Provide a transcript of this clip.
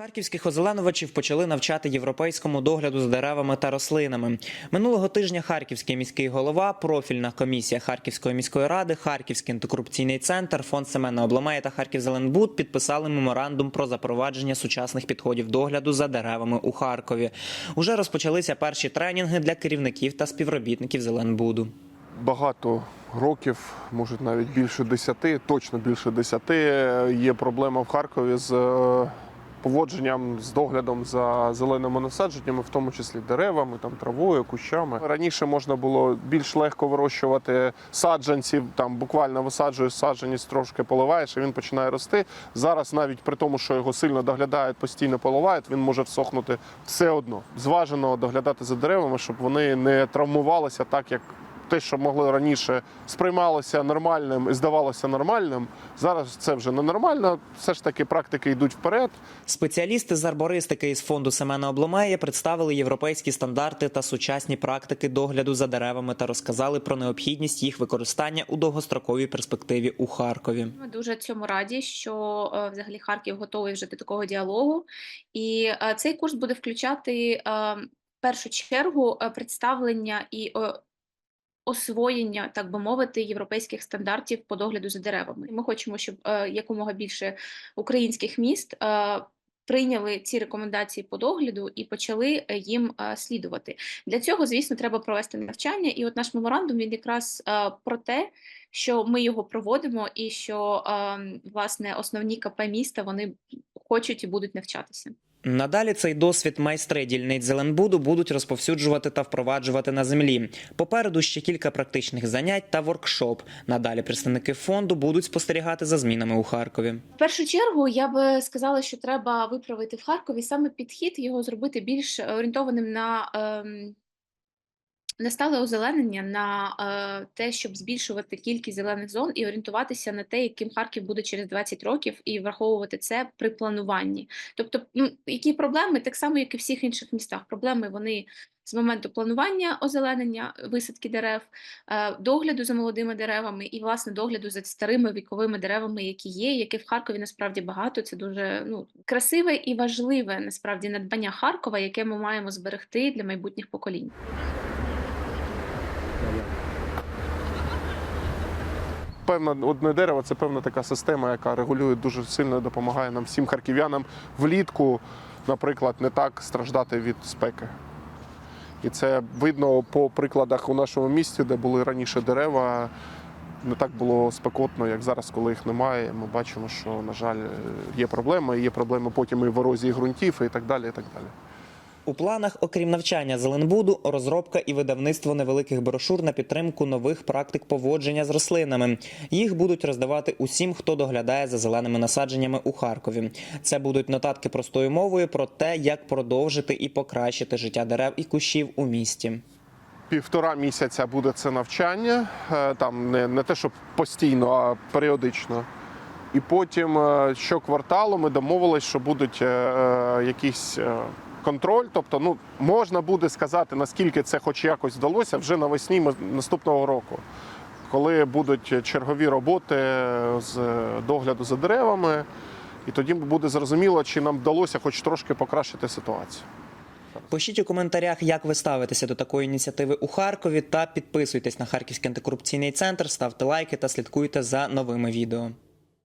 Харківських озеленувачів почали навчати європейському догляду за деревами та рослинами. Минулого тижня Харківський міський голова, профільна комісія Харківської міської ради, Харківський антикорупційний центр, фонд Семена Обломея та Харківзеленбуд підписали меморандум про запровадження сучасних підходів догляду за деревами у Харкові. Уже розпочалися перші тренінги для керівників та співробітників Зеленбуду. багато років, може навіть більше десяти, точно більше десяти, є проблема в Харкові з е, поводженням, з доглядом за зеленими насадженнями, в тому числі деревами, там, травою, кущами. Раніше можна було більш легко вирощувати саджанців, там буквально висаджуєш саджанець, трошки поливаєш, і він починає рости. Зараз, навіть при тому, що його сильно доглядають, постійно поливають, він може всохнути все одно. Зважено доглядати за деревами, щоб вони не травмувалися так, як те, що могли раніше сприймалося нормальним і здавалося нормальним, зараз це вже не нормально. Все ж таки практики йдуть вперед. Спеціалісти з арбористики із фонду Семена Обломея представили європейські стандарти та сучасні практики догляду за деревами та розказали про необхідність їх використання у довгостроковій перспективі у Харкові. Ми дуже цьому раді, що е, взагалі Харків готовий вже до такого діалогу. І е, цей курс буде включати е, в першу чергу представлення і освоєння, так би мовити, європейських стандартів по догляду за деревами. Ми хочемо, щоб е, якомога більше українських міст. е, Прийняли ці рекомендації по догляду і почали е, їм слідувати. Для цього, звісно, треба провести навчання. І от наш меморандум він якраз про те, що ми його проводимо, і що е, власне основні КП міста вони хочуть і будуть навчатися. Надалі цей досвід майстри дільниць Зеленбуду будуть розповсюджувати та впроваджувати на землі. Попереду ще кілька практичних занять та воркшоп. Надалі представники фонду будуть спостерігати за змінами у Харкові. В першу чергу я би сказала, що треба виправити в Харкові саме підхід, його зробити більш орієнтованим на, ем, на озеленення, на е, те, щоб збільшувати кількість зелених зон і орієнтуватися на те, яким Харків буде через 20 років, і враховувати це при плануванні. Тобто, ну, які проблеми, так само, як і в всіх інших містах. Проблеми вони з моменту планування озеленення, висадки дерев, е, догляду за молодими деревами і власне догляду за старими віковими деревами, які є, яких в Харкові насправді багато. Це дуже ну красиве і важливе насправді надбання Харкова, яке ми маємо зберегти для майбутніх поколінь. Певно, одне дерево це певна така система, яка регулює дуже сильно допомагає нам всім харків'янам влітку, наприклад, не так страждати від спеки. І це видно по прикладах у нашому місті, де були раніше дерева. Не так було спекотно, як зараз, коли їх немає. Ми бачимо, що, на жаль, є проблеми. Є проблеми потім і в ерозії ґрунтів, і так далі. І так далі. У планах, окрім навчання Зеленбуду, розробка і видавництво невеликих брошур на підтримку нових практик поводження з рослинами. Їх будуть роздавати усім, хто доглядає за зеленими насадженнями у Харкові. Це будуть нотатки простою мовою про те, як продовжити і покращити життя дерев і кущів у місті. Півтора місяця буде це навчання, е, там не, не те, що постійно, а періодично. І потім е, щокварталу ми домовились, що будуть е, якісь контроль. Тобто, ну можна буде сказати, наскільки це хоч якось вдалося вже навесні наступного року, коли будуть чергові роботи з догляду за деревами, і тоді буде зрозуміло, чи нам вдалося хоч трошки покращити ситуацію. Пишіть у коментарях, як ви ставитеся до такої ініціативи у Харкові, та підписуйтесь на Харківський антикорупційний центр, ставте лайки та слідкуйте за новими відео.